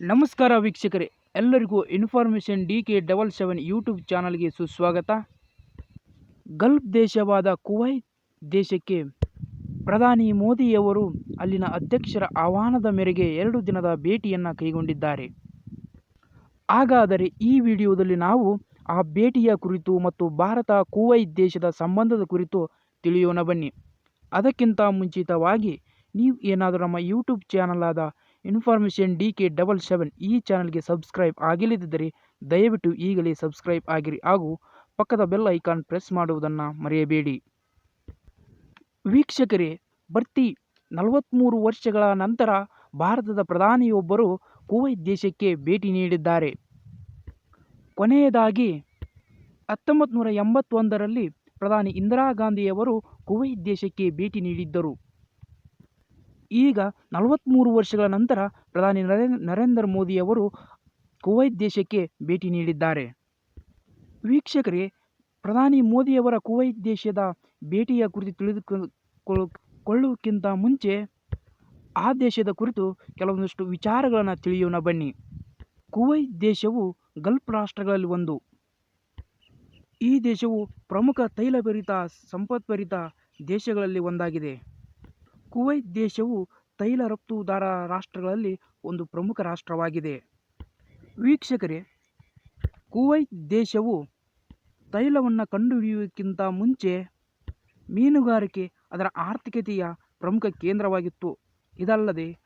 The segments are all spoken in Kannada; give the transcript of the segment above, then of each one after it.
ನಮಸ್ಕಾರ ವೀಕ್ಷಕರೇ, ಎಲ್ಲರಿಗೂ information D K double seven YouTube ಚಾನಲ್ಗೆ ಸುಸ್ವಾಗತ. ಗಲ್ಫ್ ದೇಶವಾದ ಕುವೈತ್ ದೇಶಕ್ಕೆ ಪ್ರಧಾನಿ ಮೋದಿಯವರು ಅಲ್ಲಿನ ಅಧ್ಯಕ್ಷರ ಆಹ್ವಾನದ ಮೇರೆಗೆ ಎರಡು ದಿನದ ಭೇಟಿಯನ್ನು ಕೈಗೊಂಡಿದ್ದಾರೆ. ಹಾಗಾದರೆ ಈ ವಿಡಿಯೋದಲ್ಲಿ ನಾವು ಆ ಭೇಟಿಯ ಕುರಿತು ಮತ್ತು ಭಾರತ ಕುವೈತ್ ದೇಶದ ಸಂಬಂಧದ ಕುರಿತು ತಿಳಿಯೋಣ ಬನ್ನಿ. ಅದಕ್ಕಿಂತ ಮುಂಚಿತವಾಗಿ ನೀವು ಏನಾದರೂ ನಮ್ಮ ಯೂಟ್ಯೂಬ್ ಚಾನಲ್ ಆದ information D K double seven ಈ ಚಾನಲ್ಗೆ ಸಬ್ಸ್ಕ್ರೈಬ್ ಆಗಿಲ್ಲದಿದ್ದರೆ ದಯವಿಟ್ಟು ಈಗಲೇ ಸಬ್ಸ್ಕ್ರೈಬ್ ಆಗಿರಿ ಹಾಗೂ ಪಕ್ಕದ ಬೆಲ್ ಐಕಾನ್ ಪ್ರೆಸ್ ಮಾಡುವುದನ್ನು ಮರೆಯಬೇಡಿ. ವೀಕ್ಷಕರೇ, ಬರ್ತಿ ನಲವತ್ತ್ಮೂರು ವರ್ಷಗಳ ನಂತರ ಭಾರತದ ಪ್ರಧಾನಿಯೊಬ್ಬರು ಕುವೈತ್ ದೇಶಕ್ಕೆ ಭೇಟಿ ನೀಡಿದ್ದಾರೆ. ಕೊನೆಯದಾಗಿ ಹತ್ತೊಂಬತ್ತು ನೂರ ಎಂಬತ್ತೊಂದರಲ್ಲಿ ಪ್ರಧಾನಿ ಇಂದಿರಾ ಗಾಂಧಿಯವರು ಕುವೈತ್ ದೇಶಕ್ಕೆ ಭೇಟಿ ನೀಡಿದ್ದರು. ಈಗ ನಲವತ್ತ್ಮೂರು ವರ್ಷಗಳ ನಂತರ ಪ್ರಧಾನಿ ನರೇಂದ್ರ ನರೇಂದ್ರ ಮೋದಿಯವರು ಕುವೈತ್ ದೇಶಕ್ಕೆ ಭೇಟಿ ನೀಡಿದ್ದಾರೆ. ವೀಕ್ಷಕರೇ, ಪ್ರಧಾನಿ ಮೋದಿಯವರ ಕುವೈತ್ ದೇಶದ ಭೇಟಿಯ ಕುರಿತು ತಿಳಿದುಕೊಳ್ಳುವುದಕ್ಕಿಂತ ಮುಂಚೆ ಆ ದೇಶದ ಕುರಿತು ಕೆಲವೊಂದಷ್ಟು ವಿಚಾರಗಳನ್ನು ತಿಳಿಯೋಣ ಬನ್ನಿ. ಕುವೈತ್ ದೇಶವು ಗಲ್ಫ್ ರಾಷ್ಟ್ರಗಳಲ್ಲಿ ಒಂದು. ಈ ದೇಶವು ಪ್ರಮುಖ ತೈಲಭರಿತ, ಸಂಪತ್ಭರಿತ ದೇಶಗಳಲ್ಲಿ ಒಂದಾಗಿದೆ. ಕುವೈತ್ ದೇಶವು ತೈಲ ರಫ್ತುದಾರ ರಾಷ್ಟ್ರಗಳಲ್ಲಿ ಒಂದು ಪ್ರಮುಖ ರಾಷ್ಟ್ರವಾಗಿದೆ. ವೀಕ್ಷಕರೇ, ಕುವೈತ್ ದೇಶವು ತೈಲವನ್ನು ಕಂಡುಹಿಡಿಯುವುದಕ್ಕಿಂತ ಮುಂಚೆ ಮೀನುಗಾರಿಕೆ ಅದರ ಆರ್ಥಿಕತೆಯ ಪ್ರಮುಖ ಕೇಂದ್ರವಾಗಿತ್ತು. ಇದಲ್ಲದೆ,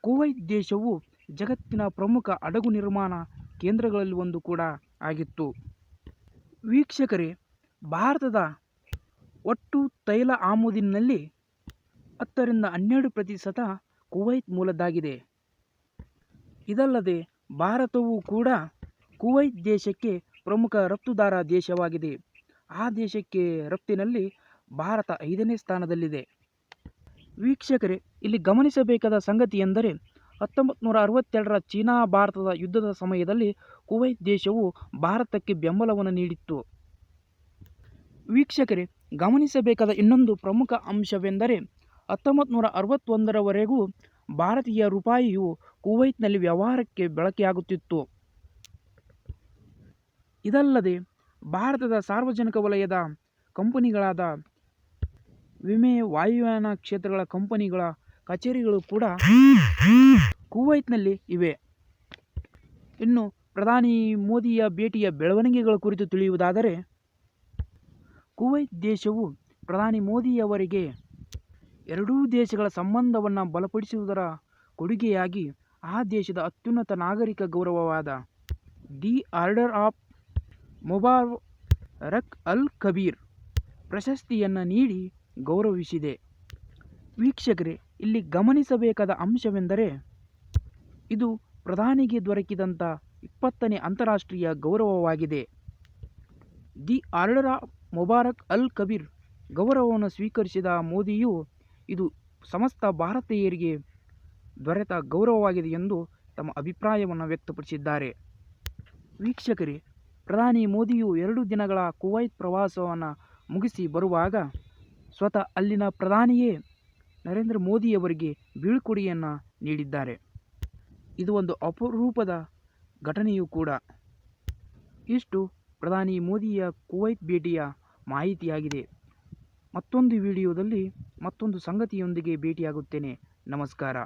ಕುವೈತ್ ದೇಶವು ಜಗತ್ತಿನ ಪ್ರಮುಖ ಹಡಗು ನಿರ್ಮಾಣ ಕೇಂದ್ರಗಳಲ್ಲಿ ಒಂದು ಕೂಡ ಆಗಿತ್ತು. ವೀಕ್ಷಕರೇ, ಭಾರತದ ಒಟ್ಟು ತೈಲ ಆಮದಿನಲ್ಲಿ ಹತ್ತರಿಂದ ಹನ್ನೆರಡು ಪ್ರತಿಶತ ಕುವೈತ್ ಮೂಲದ್ದಾಗಿದೆ. ಇದಲ್ಲದೆ ಭಾರತವು ಕೂಡ ಕುವೈತ್ ದೇಶಕ್ಕೆ ಪ್ರಮುಖ ರಫ್ತುದಾರ ದೇಶವಾಗಿದೆ. ಆ ದೇಶಕ್ಕೆ ರಫ್ತಿನಲ್ಲಿ ಭಾರತ ಐದನೇ ಸ್ಥಾನದಲ್ಲಿದೆ. ವೀಕ್ಷಕರೇ, ಇಲ್ಲಿ ಗಮನಿಸಬೇಕಾದ ಸಂಗತಿ ಎಂದರೆ ಹತ್ತೊಂಬತ್ತು ನೂರ ಅರವತ್ತೆರಡರ ಚೀನಾ ಭಾರತದ ಯುದ್ಧದ ಸಮಯದಲ್ಲಿ ಕುವೈತ್ ದೇಶವು ಭಾರತಕ್ಕೆ ಬೆಂಬಲವನ್ನು ನೀಡಿತ್ತು. ವೀಕ್ಷಕರೇ, ಗಮನಿಸಬೇಕಾದ ಇನ್ನೊಂದು ಪ್ರಮುಖ ಅಂಶವೆಂದರೆ ಹತ್ತೊಂಬತ್ತು ನೂರ ಅರವತ್ತೊಂದರವರೆಗೂ ಭಾರತೀಯ ರೂಪಾಯಿಯು ಕುವೈತ್ನಲ್ಲಿ ವ್ಯವಹಾರಕ್ಕೆ ಬಳಕೆಯಾಗುತ್ತಿತ್ತು. ಇದಲ್ಲದೆ, ಭಾರತದ ಸಾರ್ವಜನಿಕ ವಲಯದ ಕಂಪನಿಗಳಾದ ವಿಮೆ, ವಾಯುಯಾನ ಕ್ಷೇತ್ರಗಳ ಕಂಪನಿಗಳ ಕಚೇರಿಗಳು ಕೂಡ ಕುವೈತ್ನಲ್ಲಿ ಇವೆ. ಇನ್ನು ಪ್ರಧಾನಿ ಮೋದಿಯ ಭೇಟಿಯ ಬೆಳವಣಿಗೆಗಳ ಕುರಿತು ತಿಳಿಯುವುದಾದರೆ, ಕುವೈತ್ ದೇಶವು ಪ್ರಧಾನಿ ಮೋದಿಯವರಿಗೆ ಎರಡೂ ದೇಶಗಳ ಸಂಬಂಧವನ್ನು ಬಲಪಡಿಸುವುದರ ಕೊಡುಗೆಯಾಗಿ ಆ ದೇಶದ ಅತ್ಯುನ್ನತ ನಾಗರಿಕ ಗೌರವವಾದ the order of Mubarak al Kabeer ಪ್ರಶಸ್ತಿಯನ್ನು ನೀಡಿ ಗೌರವಿಸಿದೆ. ವೀಕ್ಷಕರೇ, ಇಲ್ಲಿ ಗಮನಿಸಬೇಕಾದ ಅಂಶವೆಂದರೆ, ಇದು ಪ್ರಧಾನಿಗೆ ದೊರಕಿದಂಥ ಇಪ್ಪತ್ತನೇ ಅಂತಾರಾಷ್ಟ್ರೀಯ ಗೌರವವಾಗಿದೆ. The order of Mubarak al Kabeer ಗೌರವವನ್ನು ಸ್ವೀಕರಿಸಿದ ಮೋದಿಯು ಇದು ಸಮಸ್ತ ಭಾರತೀಯರಿಗೆ ದೊರೆತ ಗೌರವವಾಗಿದೆ ಎಂದು ತಮ್ಮ ಅಭಿಪ್ರಾಯವನ್ನು ವ್ಯಕ್ತಪಡಿಸಿದ್ದಾರೆ. ವೀಕ್ಷಕರೇ, ಪ್ರಧಾನಿ ಮೋದಿಯು ಎರಡು ದಿನಗಳ ಕುವೈತ್ ಪ್ರವಾಸವನ್ನು ಮುಗಿಸಿ ಬರುವಾಗ ಸ್ವತಃ ಅಲ್ಲಿನ ಪ್ರಧಾನಿಯೇ ನರೇಂದ್ರ ಮೋದಿಯವರಿಗೆ ಬೀಳ್ಕೊಡುಗೆಯನ್ನು ನೀಡಿದ್ದಾರೆ. ಇದು ಒಂದು ಅಪರೂಪದ ಘಟನೆಯೂ ಕೂಡ. ಇಷ್ಟು ಪ್ರಧಾನಿ ಮೋದಿಯ ಕುವೈತ್ ಭೇಟಿಯ ಮಾಹಿತಿಯಾಗಿದೆ. ಮತ್ತೊಂದು ವಿಡಿಯೋದಲ್ಲಿ ಮತ್ತೊಂದು ಸಂಗತಿಯೊಂದಿಗೆ ಭೇಟಿಯಾಗುತ್ತೇನೆ. ನಮಸ್ಕಾರ.